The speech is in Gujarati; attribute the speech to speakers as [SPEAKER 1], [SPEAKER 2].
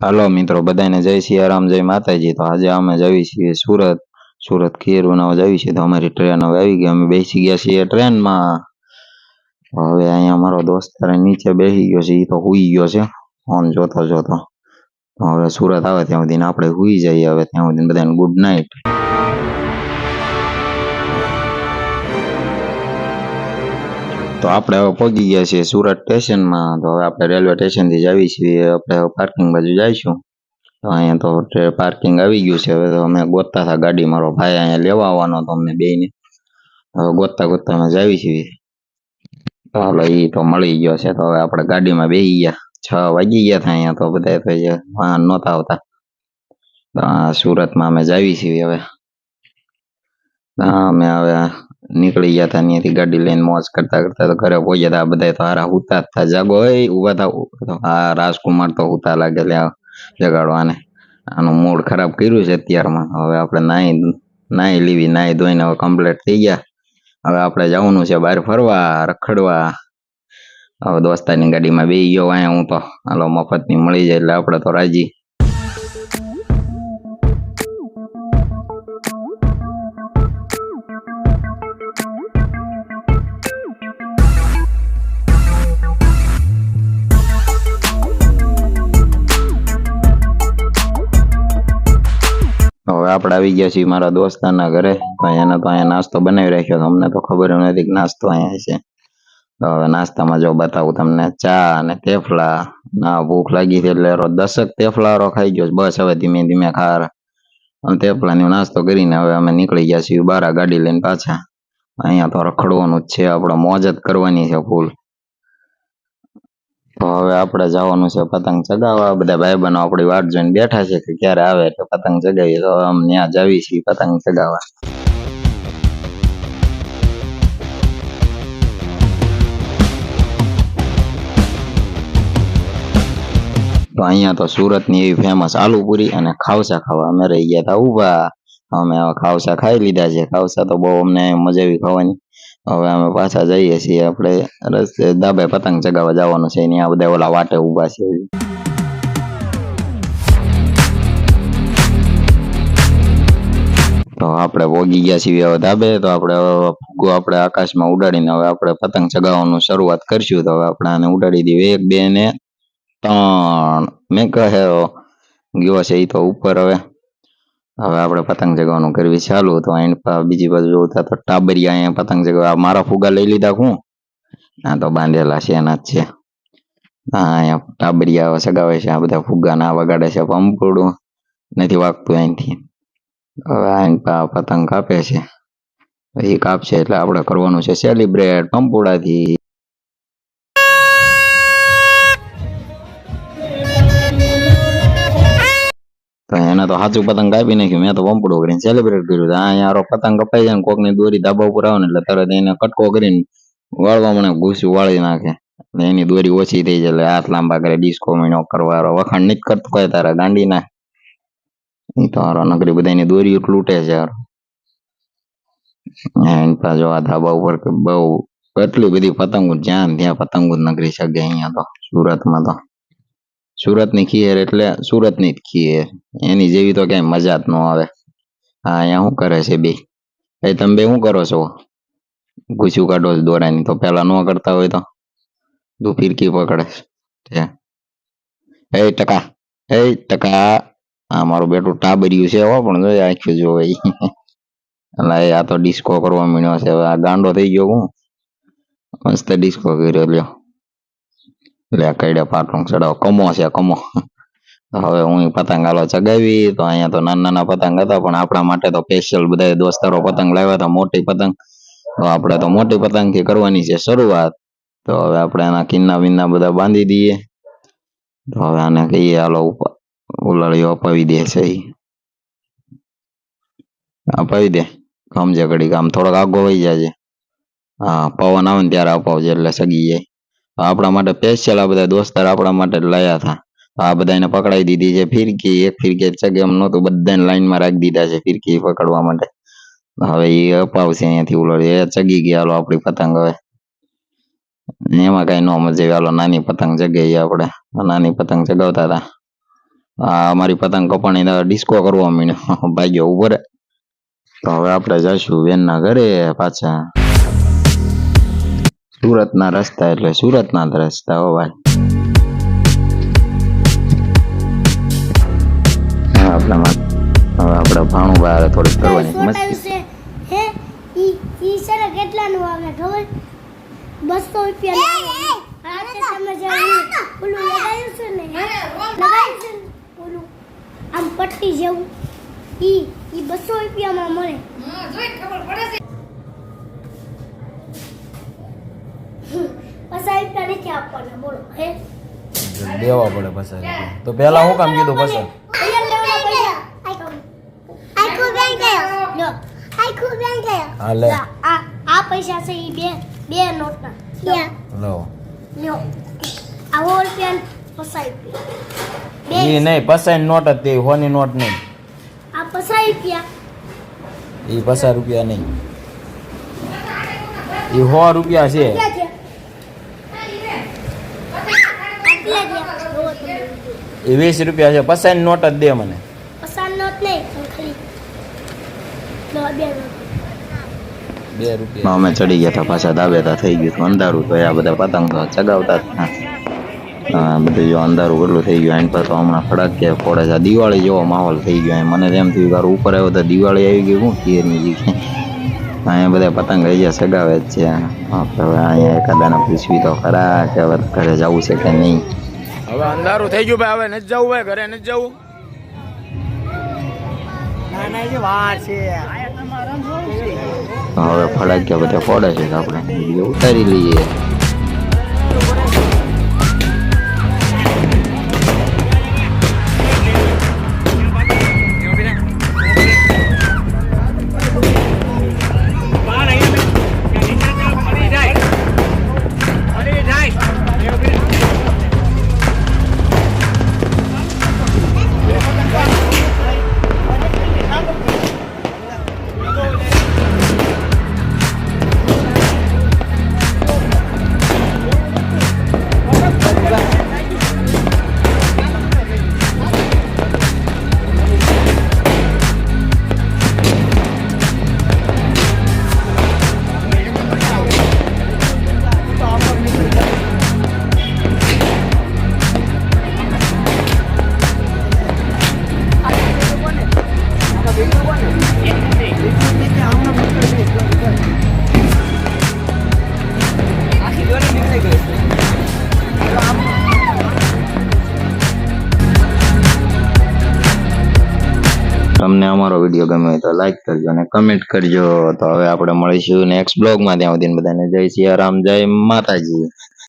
[SPEAKER 1] હાલો મિત્રો બધાને જય સિયારામ જય માતાજી. તો આજે અમે જઈએ છીએ સુરત. સુરત ખેરુના જઈએ છીએ તો અમારી ટ્રેન હવે આવી ગઈ. અમે બેસી ગયા છીએ ટ્રેનમાં. હવે અહીંયા અમારો દોસ્ત નીચે બેસી ગયો છે એ તો હુઈ ગયો છે. ફોન જોતો જોતો હવે સુરત આવે ત્યાં સુધી આપણે હુઈ જઈએ હવે, ત્યાં સુધી બધાને ગુડ નાઇટ તો આપણે હવે પહોંચી ગયા છીએ સુરત સ્ટેશનમાં. તો હવે આપણે રેલવે સ્ટેશનથી જ આવી છીએ. આપણે પાર્કિંગ બાજુ જઈશું. તો અહીંયા તો પાર્કિંગ આવી ગયું છે. હવે તો અમે ગોતતા હતા ગાડી મારો ભાઈ અહીંયા લેવા આવવાનો હતો અમને બેને હવે ગોતતા ગોતતા અમે જ આવી છીએ. ચાલો એ તો મળી ગયો છે. તો હવે આપણે ગાડીમાં બેસી ગયા. છ વાગી ગયા હતા અહીંયા તો બધા તો વાહન નહોતા આવતા. સુરતમાં અમે જાવી છીએ હવે. અમે હવે નીકળી ગયા હતા ત્યાંથી ગાડી લઈને મોજ કરતા કરતા તો ઘરે પહોંચ્યા હતા બધા તો હારા હુતા હતા જાગો એ ઊભા હતા આ રાજકુમાર તો હુતા લાગે જગાડવાને. આનું મૂડ ખરાબ કર્યું છે અત્યારમાં. હવે આપણે નાહી નાહી લેવી નાહી ધોઈને હવે કમ્પ્લીટ થઈ ગયા. હવે આપણે જવાનું છે બહાર ફરવા, રખડવા. હવે દોસ્તાની ગાડીમાં બે ગયો અહીંયા હું તો. હાલો, મફતની મળી જાય એટલે આપણે તો રાજી. હવે આપણે આવી ગયા છીએ મારા દોસ્તાના ઘરે. તો એને તો અહીંયા નાસ્તો બનાવી રાખ્યો તો અમને તો ખબર નથી નાસ્તો અહીંયા છે. તો હવે નાસ્તામાં જો બતાવું તમને ચા અને થેફલા ના, ભૂખ લાગી છે એટલે દસક થેફલારો ખાઈ ગયો બસ હવે ધીમે ધીમે ખાર. અને તેફલાની નાસ્તો કરીને હવે અમે નીકળી ગયા છીએ બારા ગાડી લઈને પાછા. અહીંયા તો રખડવાનું જ છે. આપણે મોજ જ કરવાની છે ફૂલ. તો હવે આપણે જવાનું છે પતંગ ચગાવવા. બધા ભાઈબંધો આપણી વાટ જોઈને બેઠા છે કે ક્યારે આવે એટલે પતંગ ચગાવીએ. તો આમ ત્યાં જવી છીએ પતંગ ચગાવવા. તો અહીંયા તો સુરતની એવી ફેમસ આલુપુરી અને ખાવસા ખાવા અમે રહી ગયા હતા ઊભા. અમે હવે ખાવસા ખાઈ લીધા છે. ખાવસા તો બહુ અમને મજા આવી ખાવાની. હવે અમે પાછા જઈએ છીએ આપણે રસ્તે ધાબે પતંગ ચગાવવા જવાનું છે. ત્યાં બધા ઓલા વાટે ઊભા છે. તો આપણે વોગી ગયા છીએ હવે ધાબે. તો આપણે ફુગ્ગો આપણે આકાશમાં ઉડાડીને હવે આપણે પતંગ ચગાવવાનું શરૂઆત કરશું. તો હવે આપણે આને ઉડાડી દઈએ એક, બે ને ત્રણ. મેં કહે ગયો છે એ તો ઉપર હવે. હવે આપણે પતંગ ચગાવવાનું કરવી ચાલુ તો અહીં બીજી બાજુ જોતા તો ટાબરિયા અહીંયા પતંગ ચગાવવા મારા ફુગા લઈ લીધા હું? ના તો બાંધેલા છે, એના જ છે. હા અહીંયા ટાબરિયા સગાવે છે, આ બધા ફુગા ના વગાડે છે પંપડું નથી વાગતું અહીંથી. હવે આઈને પતંગ કાપે છે. એ કાપશે એટલે આપણે કરવાનું છે સેલિબ્રેટ પંપુડાથી તો એને તો સાચું પતંગ કાપી નાખ્યું. મેં તો પંપડો કરીને સેલિબ્રેટ કર્યું. આ યારો પતંગ કપાઈ જાય ને કોકની દોરી ધાબા ઉપર આવે ને એટલે તરત એને કટકો કરીને વાળવા મને ઘૂસ્યું, વાળી નાખે. એટલે એની દોરી ઓછી થઈ જાય એટલે હાથ લાંબા કરે, ડિસ્કો મહિનો કરવા વખાણ નહીં કરતો કોઈ તારા ગાંડી ના એ તો હારો નકરી બધાની દોરી લૂંટે છે એની જો આ ધાબા ઉપર બહુ એટલી બધી પતંગો, જ્યાં ને ત્યાં પતંગો જ નકરી શકે અહીંયા તો, સુરતમાં તો. સુરતની ખીર એટલે સુરતની જ ખીર. એની જેવી તો ક્યાંય મજા જ ન આવે. હા અહીંયા શું કરે છે બે? એ તમે બે શું કરો છો? ઘૂસ્યું કાઢો છો દોરાની, તો પેલા ન કરતા હોય તો? તું ફિરકી પકડે છે. એ ટકા એ ટકા. આ મારું બેટું ટાબર્યું છે હો, પણ જોઈએ આંખ્યું જોવે ઈ. એટલે એ આ તો ડિસ્કો કરવા મીણ્યો છે. હવે આ ગાંડો થઈ ગયો હું. મસ્ત ડિસ્કો કર્યો લ્યો. લે કઈડે પાટલું ચડાવો. કમો છે, કમો. હવે હું પતંગ આલો ચગાવી, તો અહીંયા તો નાના નાના પતંગ હતા, પણ આપણા માટે તો સ્પેશિયલ બધા દોસ્તારો પતંગ લાવ્યા હતા, મોટી પતંગ. તો આપણે તો મોટી પતંગથી કરવાની છે શરૂઆત. તો હવે આપણે આના કિન્ના વિન્ના બધા બાંધી દઈએ. તો હવે આને કહીએ આલો ઉલાળીઓ અપાવી દે છે અપાવી દે. સમજે ઘડીક આમ થોડોક આગો વહી જાય હા, પવન આવે ને ત્યારે અપાવજે, એટલે સગી જાય. આપણા માટે સ્પેશિયલ આ બધા દોસ્તાર આપણા માટે લાયા હતા. આ બધાને પકડાઈ દીધી છે ફિરકી. એક ફિરકી ચગે એમ નહોતું બધાને લાઈનમાં રાખી દીધા છે ફિરકી પકડવા માટે. હવે એ અપાવશે અહીંયાથી ઉલાડી એ ચગી ગયા હાલો આપણી પતંગ હવે. એમાં કઈ ન મજા હાલો નાની પતંગ ચગાવી આપણે. નાની પતંગ ચગાવતા હતા. આ અમારી પતંગ કપાણી ડિસ્કો કરવા માંડ્યો. ભાગ્યો ઊભો રે. તો હવે આપણે જઈશું બેનના ઘરે પાછા. સુરતના રસ્તા એટલે સુરતના રસ્તા હો ભાઈ. હવે આપણે ભાણું બહાર થોડીક કરવાની મસ્તી.
[SPEAKER 2] હે? ઈ ઈ ને કેટલાનું આવે ખબર? બસો રૂપિયા તમે જે ઓલું લગાવ્યું છે ને લગાવ્યું છે ઓલું આમ પટ્ટી જેવું. ઈ ઈ બસો રૂપિયામાં મળે રૂપિયા નથી આપવાના બોલો હે?
[SPEAKER 3] દેવા પડે પસાર તો પેલા હું કામ કીધું પછી?
[SPEAKER 2] અહીંયા લેવાના પૈસા આખું બેંક ગયો લો. આખું બેંક ગયો
[SPEAKER 3] હા લે.
[SPEAKER 2] આ આ પૈસા છે ઈ બે બે નોટના.
[SPEAKER 3] લો.
[SPEAKER 2] લ્યો આ સો રૂપિયા પચાસ બે
[SPEAKER 3] ઈ નહીં પસાઈ નોટ જ તે હોની નોટ નહીં.
[SPEAKER 2] આ પચાસ રૂપિયા
[SPEAKER 3] ઈ પચાસ રૂપિયા નહીં. ઈ સો રૂપિયા છે
[SPEAKER 2] કેટલા થયા આટલા થયા જોવો તમે
[SPEAKER 3] એ વીસ રૂપિયા છે. પસાઈ નોટ જ દે મને.
[SPEAKER 2] બે
[SPEAKER 3] રૂપિયા.
[SPEAKER 1] અમે ચડી ગયા હતા પાછા દાબેતા થઈ ગયું અંધારું તો આ બધા પતંગ ચગાવતા બધું જો અંધારું કેટલું થઈ ગયું એની પર તો હમણાં ફડકે ફોડે છે. દિવાળી જેવો માહોલ થઈ ગયો. મને એમ થયું કે ઉપર આવ્યો તો દિવાળી આવી ગઈ હું ખીરની જીખે અહીંયા બધા પતંગ અહીંયા ગયા સગાવે જ છે. હવે અહીંયા એકાદાને પૂછવી તો ખરા કે હવે ઘરે જવું છે કે નહીં?
[SPEAKER 3] હવે અંધારું થઈ ગયું ભાઈ હવે નથી જવું ભાઈ ઘરે નથી જવું.
[SPEAKER 1] હવે ફળાક્યા બધા પડે છે આપણે? ઉતારી લઈએ. તમને અમારો વીડિયો ગમ્યો હોય તો લાઈક કરજો અને કમેન્ટ કરજો. તો હવે આપણે મળીશું નેક્સ્ટ બ્લોગમાં ત્યાં સુધી બધાને જય સિયારામ જય માતાજી.